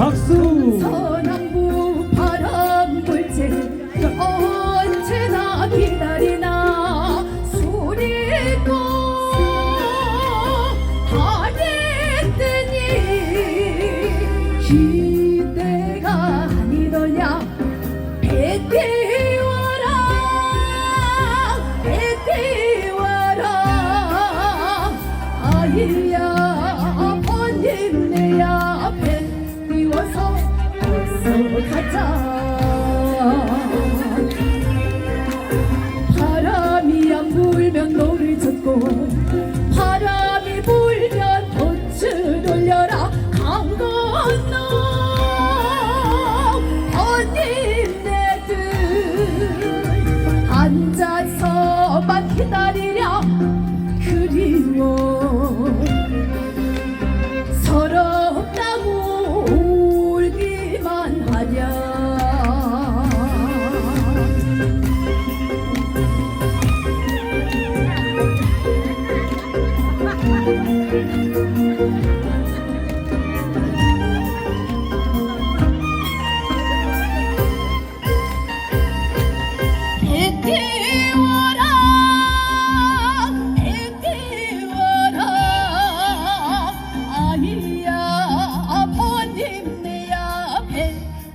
박수! 서남부 바람 불지 언제나 기다리나 소리고 다녔더니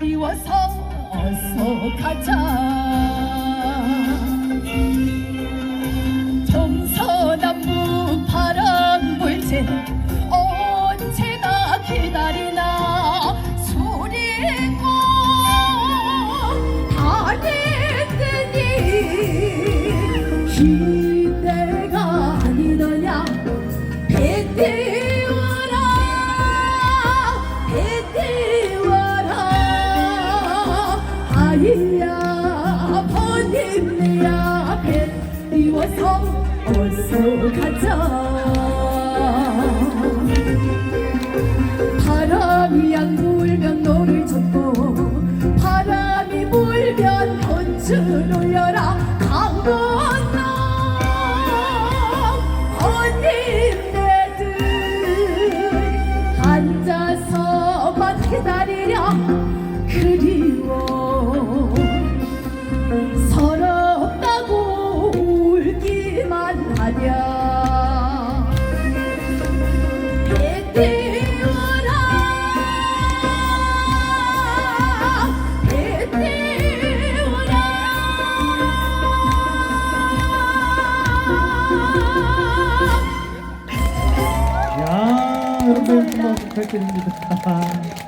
배 띄워서 어서 가자. 동서남북 바람 불지 언제나 기다리나 소리고 다랬더니 아이야 번님내야 배 띄워서 어서 가자 바람이 안 불면 노를 젓고 바람이 불면 돛을 올려라 강 건너 언니네들 앉아서만 기다리랴 부탁드립니다.